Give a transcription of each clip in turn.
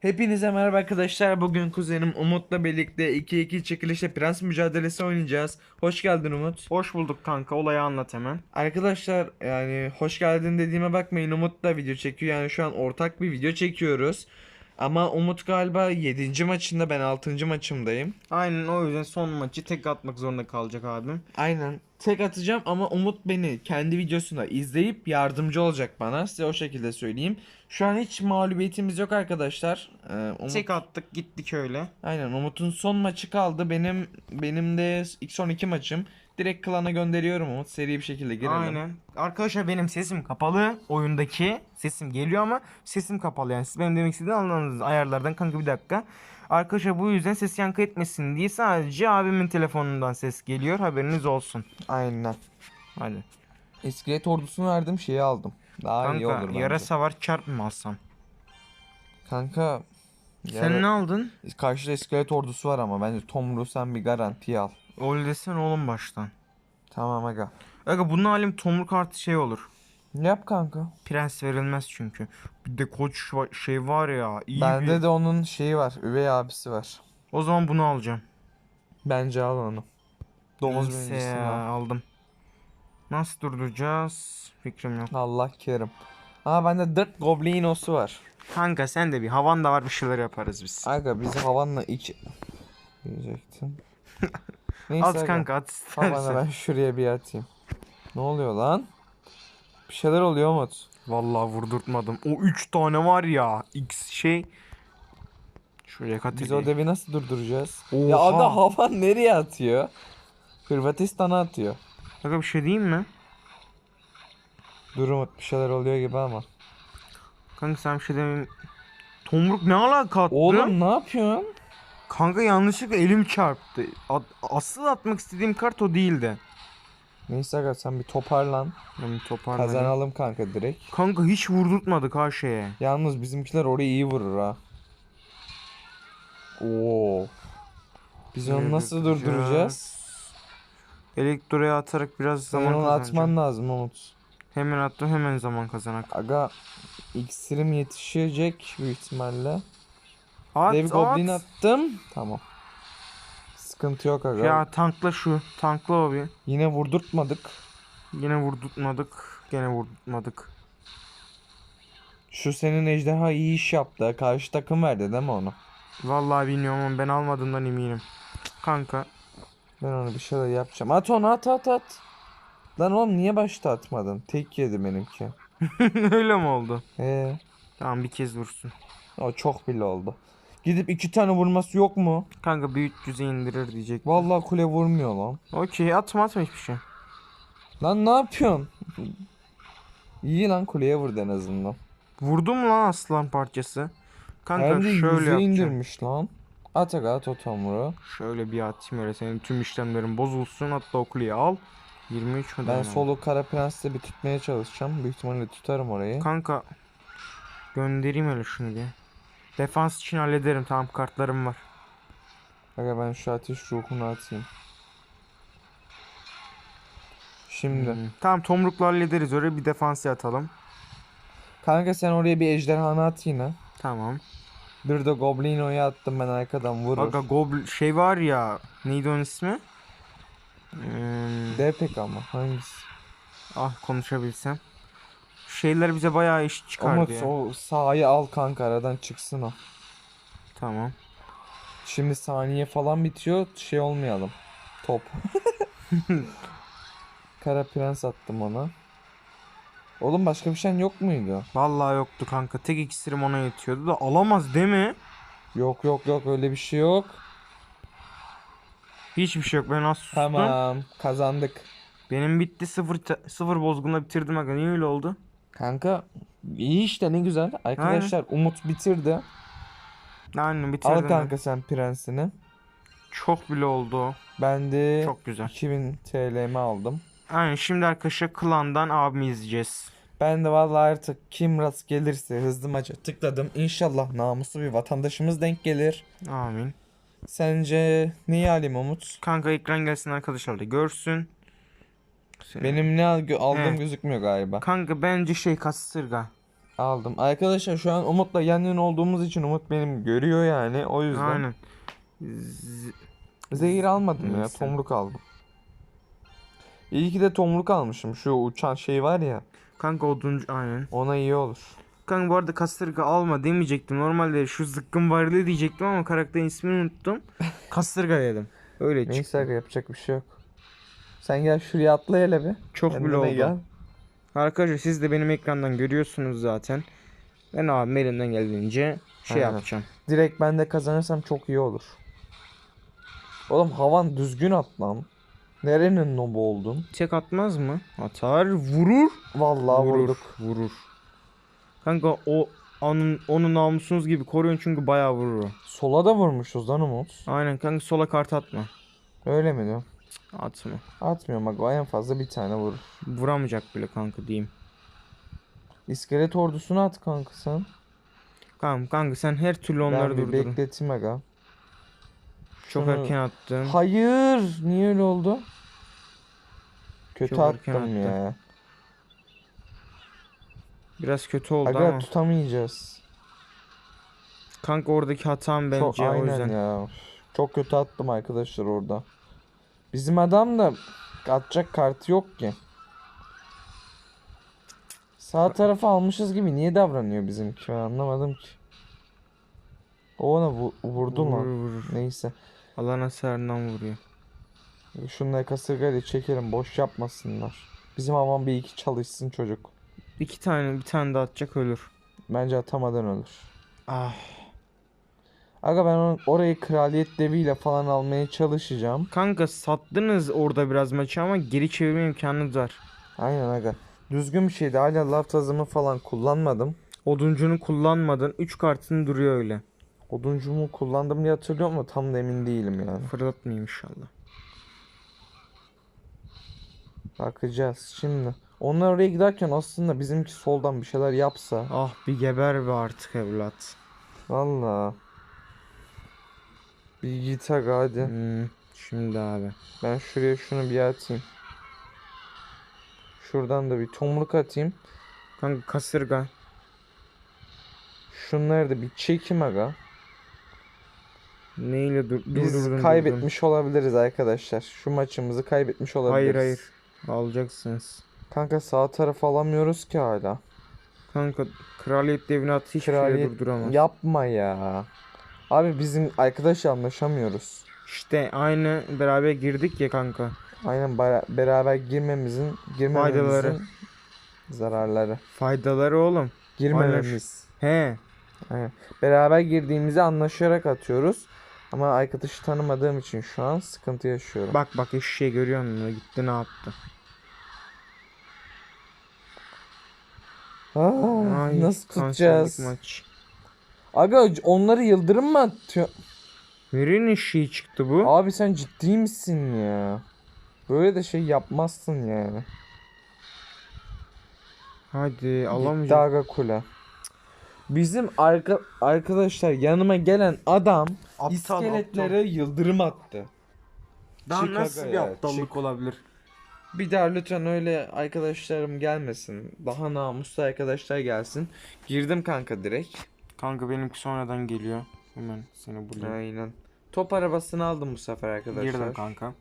Hepinize merhaba arkadaşlar. Bugün kuzenim Umut'la birlikte 2-2 çekilişte prens mücadelesi oynayacağız. Hoş geldin Umut. Hoş bulduk kanka olayı anlat hemen. Arkadaşlar yani hoş geldin dediğime bakmayın Umut da video çekiyor. Yani şu an ortak bir video çekiyoruz. Ama Umut galiba 7. maçında ben 6. maçımdayım. Aynen o yüzden son maçı tek atmak zorunda kalacak abim. Aynen. Tek atacağım ama Umut beni kendi videosunda izleyip yardımcı olacak bana. Size o şekilde söyleyeyim. Şu an hiç mağlubiyetimiz yok arkadaşlar. Ee, Umut... Tek attık gittik öyle. Aynen Umut'un son maçı kaldı. Benim benim de ilk son iki maçım. Direkt klana gönderiyorum Umut. Seri bir şekilde girelim. Aynen. Arkadaşlar benim sesim kapalı. Oyundaki sesim geliyor ama sesim kapalı yani. Siz benim demek istediğimi anladınız ayarlardan kanka bir dakika. Arkadaşlar bu yüzden ses yankı etmesin diye sadece abimin telefonundan ses geliyor. Haberiniz olsun. Aynen. Hadi. İskelet ordusunu verdim şeyi aldım. Daha iyi olur Kanka bence. yarasa var çarp mı alsam? Kanka. Sen ne aldın? Karşıda iskelet ordusu var ama bence Tomru sen bir garanti al. Öyle desene oğlum baştan. Tamam aga. Aga bunun halim tomruk artı şey olur. Yap kanka. Prens verilmez çünkü. Bir de koç va- şey var ya. iyi Bende bir... de onun şeyi var. Üvey abisi var. O zaman bunu alacağım. Bence al onu. Domuz Neyse birincisini ya, al. aldım. Nasıl durduracağız? Fikrim yok. Allah kerim. Aa bende Dirt Goblinosu var. Kanka sen de bir havan da var bir şeyler yaparız biz. Aga biz havanla iki... Diyecektim. Neyse at aga. kanka at istersen. ben şuraya bir atayım. Ne oluyor lan? Bir şeyler oluyor Umut. Vallahi vurdurtmadım. O 3 tane var ya. X şey. Şuraya kat Biz o devi nasıl durduracağız? Oha. Ya aga havan nereye atıyor? Hırvatistan'a atıyor. Kanka bir şey diyeyim mi? Dur Umut bir şeyler oluyor gibi ama. Kanka sen bir şey demeyeyim. Tomruk ne alaka attı? Oğlum ne yapıyorsun? Kanka yanlışlıkla elim çarptı. At- asıl atmak istediğim kart o değildi. Neyse aga sen bir toparlan. Ben bir toparlayayım. Kazanalım kanka direkt. Kanka hiç vurdurtmadık ha şeye. Yalnız bizimkiler orayı iyi vurur ha. Oo. Biz onu nasıl durduracağız? Elektroya atarak biraz Sen zaman onu kazanacağım. atman lazım Umut. Hemen attım hemen zaman kazanak. Aga iksirim yetişecek büyük ihtimalle. At Dev Goblin at. attım. Tamam. Sıkıntı yok aga. Ya tankla şu. Tankla o bir. Yine vurdurtmadık. Yine vurdurtmadık. Gene vurdurtmadık. Şu senin ejderha iyi iş yaptı. Karşı takım verdi değil mi onu? Vallahi bilmiyorum ama ben almadığımdan eminim. Kanka. Ben onu bir şeyler yapacağım. At onu at at at. Lan oğlum niye başta atmadın? Tek yedi benimki. Öyle mi oldu? Ee, Tamam bir kez vursun. o çok bile oldu. Gidip iki tane vurması yok mu? Kanka bir 300'e indirir diyecek. Vallahi kule vurmuyor lan. Okey atma atma hiçbir şey. Lan ne yapıyorsun? İyi lan kuleye vurdu en azından. Vurdum lan aslan parçası. Kanka Hem de şöyle yapacağım. indirmiş lan. At aga at. Şöyle bir atayım öyle senin tüm işlemlerin bozulsun hatta o kuleyi al. 23 mü Ben solo kara prensle bir tutmaya çalışacağım. Büyük ihtimalle tutarım orayı. Kanka göndereyim öyle şunu diye. Defans için hallederim tamam kartlarım var. Aga ben şu ateş ruhunu atayım. Şimdi. Hmm. Tamam tomrukla hallederiz öyle bir defansı atalım. Kanka sen oraya bir ejderhanı at yine. Tamam. Bir de Goblino'yu attım ben arkadan vurur. Aga gobl şey var ya neydi onun ismi? Hmm, DPK ama hangisi? ah konuşabilsem. Şeyler bize bayağı iş çıkardı Umut ya. o sahayı al kanka aradan çıksın o. Tamam. Şimdi saniye falan bitiyor şey olmayalım. Top. Kara prens attım ona. Oğlum başka bir şeyin yok muydu? Vallahi yoktu kanka. Tek iksirim ona yetiyordu da alamaz değil mi? Yok yok yok öyle bir şey yok. Hiçbir şey yok. Ben az sustum. Tamam kazandık. Benim bitti. Sıfır, sıfır bozgunla bitirdim. Aga. Niye öyle oldu? Kanka iyi işte ne güzel. Arkadaşlar Umut bitirdi. Aynen bitirdim. Al kanka sen prensini. Çok bile oldu. Ben de Çok güzel. 2000 TL'mi aldım. Aynen şimdi arkadaşlar klandan abimi izleyeceğiz. Ben de vallahi artık kim rast gelirse hızlı maça tıkladım. İnşallah namuslu bir vatandaşımız denk gelir. Amin. Sence neyi alayım Umut? Kanka ekran gelsin arkadaşlar da görsün. Senin- Benim ne al- gö- aldığım Evet. gözükmüyor galiba. Kanka bence şey kasırga. Aldım. Arkadaşlar şu an Umut'la yan yana olduğumuz için Umut benim görüyor yani. O yüzden. Aynen. Z- Zehir almadım ya. Neyse. Tomruk aldım. İyi ki de tomruk almışım. Şu uçan şey var ya. Kanka oduncu aynen. Ona iyi olur. Kanka bu arada kasırga alma demeyecektim. Normalde şu zıkkım varlığı diyecektim ama karakterin ismini unuttum. Kasırga dedim. Öyle çıktı. Neyse aga, yapacak bir şey yok. Sen gel şuraya atla hele bir. Çok bile Kendine oldu. gel. Arkadaşlar siz de benim ekrandan görüyorsunuz zaten. Ben abim elimden geldiğince şey Aynen. yapacağım. Direkt ben de kazanırsam çok iyi olur. Oğlum havan düzgün at lan. Nerenin nobu oldun? Tek atmaz mı? Atar, vurur. Vallahi vurur, vurduk. Vurur. Kanka o onun onu namusunuz gibi koruyun çünkü bayağı vurur o. Sola da vurmuşuz lan Umut. Aynen kanka sola kart atma. Öyle mi diyor? Atma. Atmıyorum bak en fazla bir tane vurur. Vuramayacak bile kanka diyeyim. İskelet ordusunu at kanka sen. Kanka, kanka sen her türlü onları ben durdurun. bekleteyim aga. Çok Şunu- erken attın. Hayır. Niye öyle oldu? Kötü Çok attım ya. Biraz kötü oldu Aga ama. tutamayacağız. Kanka oradaki hatam bence Çok o yüzden. ya. Çok kötü attım arkadaşlar orada. Bizim adam da atacak kartı yok ki. Sağ tarafı almışız gibi niye davranıyor bizimki ben anlamadım ki. O ona vu- vurdu Vurur, lan. vurur. Neyse. Alan hasarından vuruyor. Şunları kasırgayla çekelim boş yapmasınlar. Bizim aman bir iki çalışsın çocuk. İki tane bir tane daha atacak ölür. Bence atamadan ölür. Ah. Aga ben or- orayı kraliyet deviyle falan almaya çalışacağım. Kanka sattınız orada biraz maçı ama geri çevirme imkanınız var. Aynen aga. Düzgün bir şeydi. Hala laf tazımı falan kullanmadım. Oduncunu kullanmadın. 3 kartın duruyor öyle. Oduncumu kullandım diye hatırlıyorum ama tam da emin değilim yani. Fırlatmayayım inşallah. Bakacağız şimdi. Onlar oraya giderken aslında bizimki soldan bir şeyler yapsa. Ah bir geber be artık evlat. Valla. Bir git aga hadi. Hmm, şimdi abi. Ben şuraya şunu bir atayım. Şuradan da bir tomruk atayım. Kanka kasırga. Şunları da bir çekeyim aga. Neyle dur Biz durdurdun, kaybetmiş olabiliriz arkadaşlar. Şu maçımızı kaybetmiş olabiliriz. Hayır hayır. Alacaksınız. Kanka sağ tarafı alamıyoruz ki hala. Kanka kraliyet devini at hiçbir şey Kraliyet durduramaz. yapma ya. Abi bizim arkadaş anlaşamıyoruz. İşte aynı beraber girdik ya kanka. Aynen beraber girmemizin girmememizin Faydaları. zararları. Faydaları oğlum. Girmememiz. He. Aynen. Beraber girdiğimizi anlaşarak atıyoruz. Ama arkadaşı tanımadığım için şu an sıkıntı yaşıyorum. Bak bak eşeği görüyor musun? Gitti ne yaptı? Aa, Ay, nasıl tutacağız? Maç. Aga onları yıldırım mı atıyor? Nerenin eşeği çıktı bu? Abi sen ciddi misin ya? Böyle de şey yapmazsın yani. Hadi Gitti alamayacağım. aga kule. Bizim arka arkadaşlar yanıma gelen adam Aptal, iskeletlere yıldırım attı. Daha Çık nasıl bir ya, aptallık çık. olabilir? Bir daha lütfen öyle arkadaşlarım gelmesin. Daha namuslu arkadaşlar gelsin. Girdim kanka direkt. Kanka benimki sonradan geliyor. Hemen seni bulayım. Aynen. Top arabasını aldım bu sefer arkadaşlar. Girdim kanka.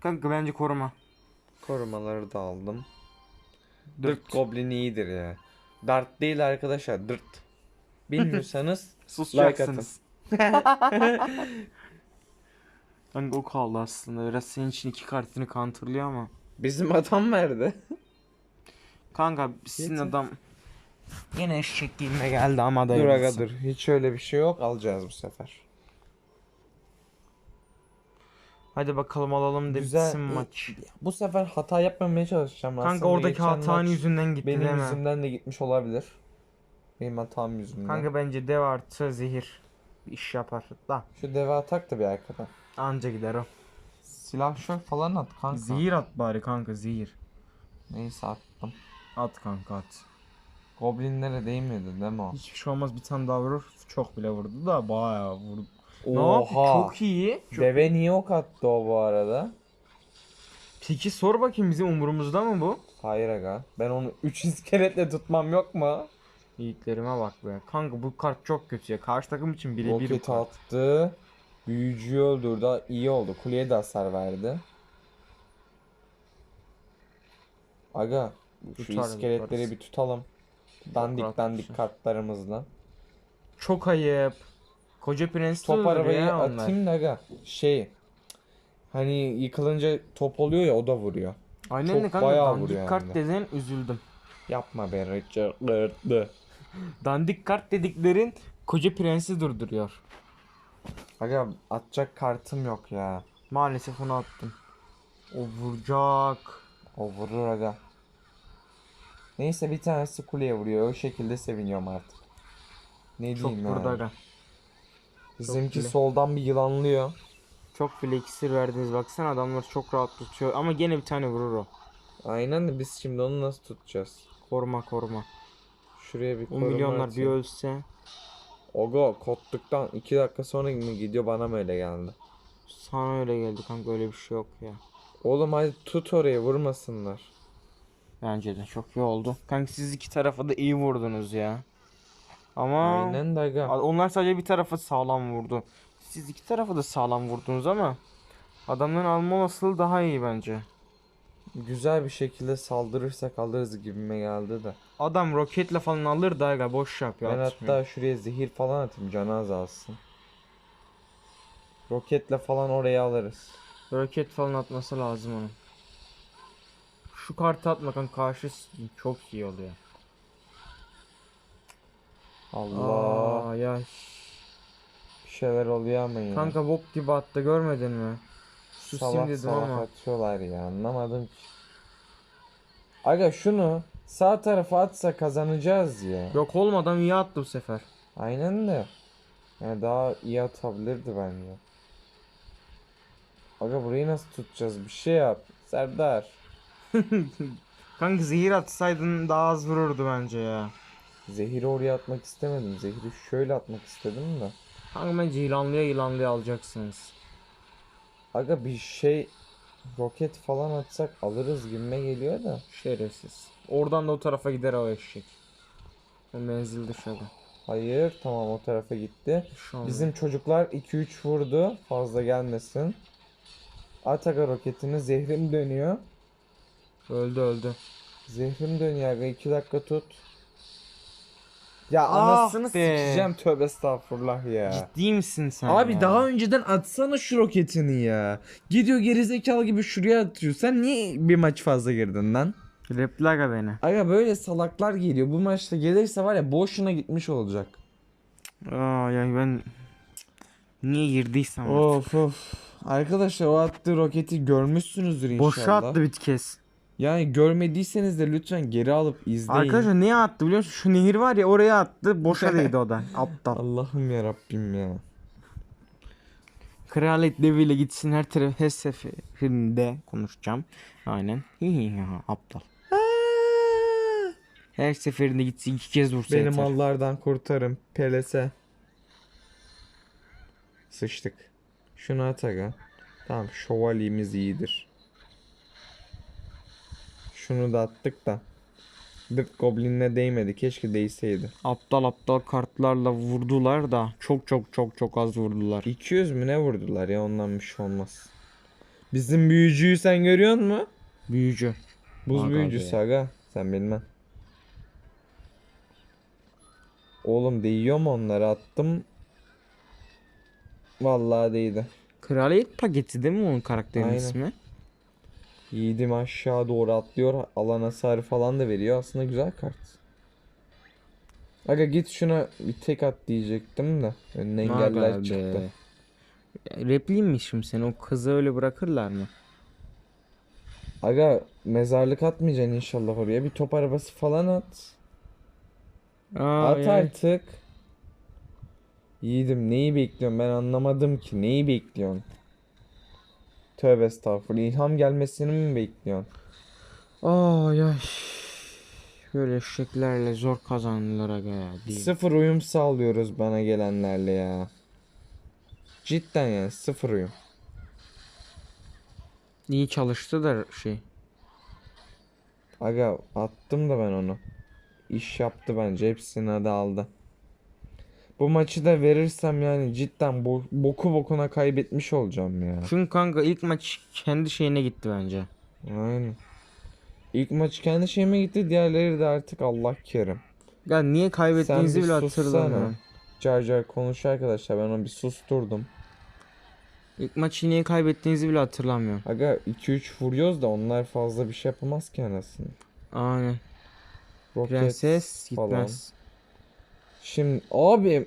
Kanka bence koruma. Korumaları da aldım. Dırt. Dırt Goblin iyidir ya. Dart değil arkadaşlar dırt. Bilmiyorsanız Susacaksınız. Kanka o kaldı aslında. Biraz senin için iki kartını counterlıyor ama. bizim adam verdi. Kanka sizin Yeter. adam yine eşek giyime geldi ama da dur aga dur. Hiç öyle bir şey yok. Alacağız bu sefer. Hadi bakalım alalım da Güzel. bitsin maç. Bu sefer hata yapmamaya çalışacağım. Kanka Aslında oradaki geçen hatanın maç yüzünden gitti Benim değil mi? yüzümden de gitmiş olabilir. Benim hatam yüzünden. Kanka bence dev artı zehir bir iş yapar. Da Şu deve atak da bir arkadan. anca gider o. Silah şöyle falan at kanka. Zehir at bari kanka zehir. Neyse attım. At kanka at. Goblinlere değmedi değil mi o? Hiçbir şey olmaz bir tane daha vurur. Çok bile vurdu da bayağı vurdu. Ne? Çok iyi. Çok... Deve niye ok attı o bu arada? Peki sor bakayım bizim umurumuzda mı bu? Hayır aga. Ben onu 3 iskeletle tutmam yok mu? Yiğitlerime bak be. Kanka bu kart çok kötü ya. Karşı takım için birebir bir kart. attı. Büyücüyü öldürdü. İyi oldu. Kuleye de hasar verdi. Aga şu Tutarız, iskeletleri tutarız. bir tutalım. Dandik dandik tutsun. kartlarımızla. Çok ayıp. Koca prens Top arabayı ya onlar. atayım da aga. Şey hani yıkılınca top oluyor ya o da vuruyor. Aynen çok de kanka bayağı dandik vuruyor kart de. dedin üzüldüm. Yapma be Richard. Lırtlı. Dandik kart dediklerin koca prensi durduruyor. Aga atacak kartım yok ya. Maalesef onu attım. O vuracak. O vurur aga. Neyse bir tanesi kuleye vuruyor. O şekilde seviniyorum artık. Ne Çok diyeyim burada ya. aga. Bizimki bile. soldan bir yılanlıyor. Çok bile iksir verdiniz baksana adamlar çok rahat tutuyor ama gene bir tane vurur o. Aynen de biz şimdi onu nasıl tutacağız? Koruma koruma. Şuraya bir O koruma milyonlar bir atayım. ölse Ogo kottuktan 2 dakika sonra mı gidiyor bana mı öyle geldi? sana öyle geldi kanka öyle bir şey yok ya. Oğlum hadi tut oraya vurmasınlar. Bence de çok iyi oldu. Kanka siz iki tarafa da iyi vurdunuz ya. Ama Aynen de aga. onlar sadece bir tarafa sağlam vurdu. Siz iki tarafa da sağlam vurdunuz ama adamların alma olasılığı daha iyi bence. Güzel bir şekilde saldırırsak alırız gibime geldi de. Adam roketle falan alır da aga boş yapıyor. Ben atmıyor. hatta şuraya zehir falan atayım canı azalsın. Roketle falan oraya alırız. Roket falan atması lazım onun. Şu kartı atma kanka karşı çok iyi oluyor. Allah. Aa ya Bir şeyler oluyor ama ya. kanka bok gibi attı görmedin mi? Susayım salak dedim salak ama. atıyorlar ya anlamadım ki. Aga şunu sağ tarafa atsa kazanacağız ya. Yok olmadan iyi attı bu sefer. Aynen de. Yani daha iyi atabilirdi bence. Aga burayı nasıl tutacağız? Bir şey yap. Serdar. Kanka zehir atsaydın daha az vururdu bence ya. Zehiri oraya atmak istemedim. Zehiri şöyle atmak istedim de. Kanka bence yılanlıya yılanlıya alacaksınız. Aga bir şey roket falan atsak alırız gibime geliyor da. Şerefsiz. Oradan da o tarafa gider o eşek. O menzil dışarı. Hayır tamam o tarafa gitti. Bizim çocuklar 2-3 vurdu. Fazla gelmesin. At aga roketini. Zehrim dönüyor. Öldü öldü. Zehrim dönüyor 2 dakika tut. Ya Ah anasını be. sikeceğim tövbe estağfurullah ya. Ciddi misin sen Abi ya? daha önceden atsana şu roketini ya. Gidiyor gerizekalı gibi şuraya atıyor. Sen niye bir maç fazla girdin lan? Replaga beni. Aga böyle salaklar geliyor. Bu maçta gelirse var ya boşuna gitmiş olacak. Aa ya ben niye girdiysem artık. Of of. Arkadaşlar o attığı roketi görmüşsünüzdür inşallah. Boşa attı bir kez. Yani görmediyseniz de lütfen geri alıp izleyin. Arkadaşlar niye attı biliyor musun? Şu nehir var ya oraya attı. Boşa değdi o da. Aptal. Allah'ım ya Rabbim ya. Kraliyet deviyle gitsin her taraf her seferinde konuşacağım. Aynen. Aptal. Her seferinde gitsin iki kez vursa Benim yeter. mallardan kurtarın. Pelese. Sıçtık. Şunu at aga. Tamam şövalyemiz iyidir. Şunu da attık da. Dırt Goblin'le değmedi. Keşke değseydi. Aptal aptal kartlarla vurdular da çok çok çok çok az vurdular. 200 mü ne vurdular ya ondan bir şey olmaz. Bizim büyücüyü sen görüyor musun? Büyücü. Buz Aga büyücüsü be. aga. Sen bilmem. Oğlum değiyor mu onları attım. Vallahi değdi. Kraliyet paketi değil mi onun karakterin Aynen. ismi? Yiğidim aşağı doğru atlıyor. Alan hasarı falan da veriyor. Aslında güzel kart. Aga git şuna bir tek at diyecektim de. Önüne engeller Aga çıktı. be. Repliyim mi şimdi sen? O kızı öyle bırakırlar mı? Aga mezarlık atmayacaksın inşallah oraya. Bir top arabası falan at. Aa, At yani. artık. Yiğidim neyi bekliyorsun ben anlamadım ki. Neyi bekliyorsun? Tövbe estağfurullah. İlham gelmesini mi bekliyorsun? Ay ay. Böyle eşeklerle zor kazanırlar aga ya. Değil. Sıfır uyum sağlıyoruz bana gelenlerle ya. Cidden yani sıfır uyum. İyi çalıştı da şey. Aga attım da ben onu. iş yaptı bence. Hepsini de aldı. Bu maçı da verirsem yani cidden bo- boku bokuna kaybetmiş olacağım ya. Çünkü kanka ilk maç kendi şeyine gitti bence. Aynen. İlk maç kendi şeyime gitti. Diğerleri de artık Allah kerim. Ya niye kaybettiğinizi bile hatırlamıyorum. Car car konuşuyor arkadaşlar. Ben onu bir susturdum. İlk maçı niye kaybettiğinizi bile hatırlamıyorum. Aga 2-3 vuruyoruz da onlar fazla bir şey yapamaz ki anasını. Aynen. Roket Prenses falan. Şimdi abi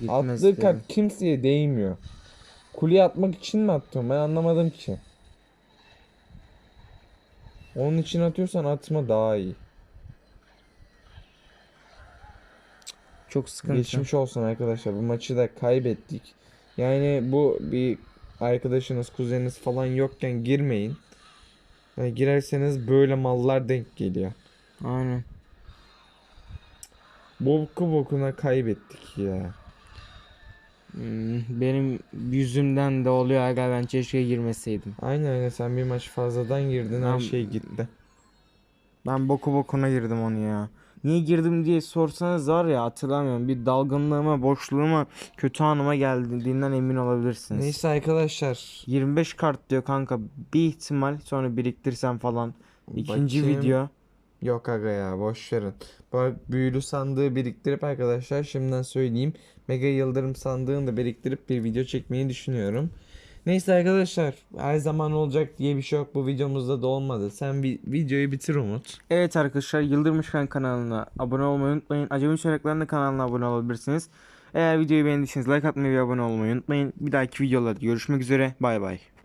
Gitmez attığı kart kimseye değmiyor. Kuleye atmak için mi attın? Ben anlamadım ki. Onun için atıyorsan atma daha iyi. Çok sıkıntı. Geçmiş olsun arkadaşlar. Bu maçı da kaybettik. Yani bu bir arkadaşınız, kuzeniniz falan yokken girmeyin. Yani girerseniz böyle mallar denk geliyor. Aynen. Boku bokuna kaybettik ya. Hmm, Benim yüzümden de oluyor aga ben keşke girmeseydim. Aynen aynen sen bir maç fazladan girdin her Ben- şey gitti. Ben boku bokuna girdim onu ya. Niye girdim diye sorsanız var ya hatırlamıyorum. Bir dalgınlığıma, boşluğuma, kötü anıma geldiğinden emin olabilirsiniz. Neyse arkadaşlar. 25 kart diyor kanka. Bir ihtimal sonra biriktirsem falan. İkinci Bakayım. video. Yok aga ya boş verin. Bak büyülü sandığı biriktirip arkadaşlar şimdiden söyleyeyim. Mega Yıldırım sandığını da biriktirip bir video çekmeyi düşünüyorum. Neyse arkadaşlar her zaman olacak diye bir şey yok. Bu videomuzda da olmadı. Sen bir videoyu bitir Umut. Evet arkadaşlar Yıldırım Işkan kanalına abone olmayı unutmayın. Acemi Çörekler'in kanalına abone olabilirsiniz. Eğer videoyu beğendiyseniz like atmayı ve abone olmayı unutmayın. Bir dahaki videolarda görüşmek üzere. Bay bay.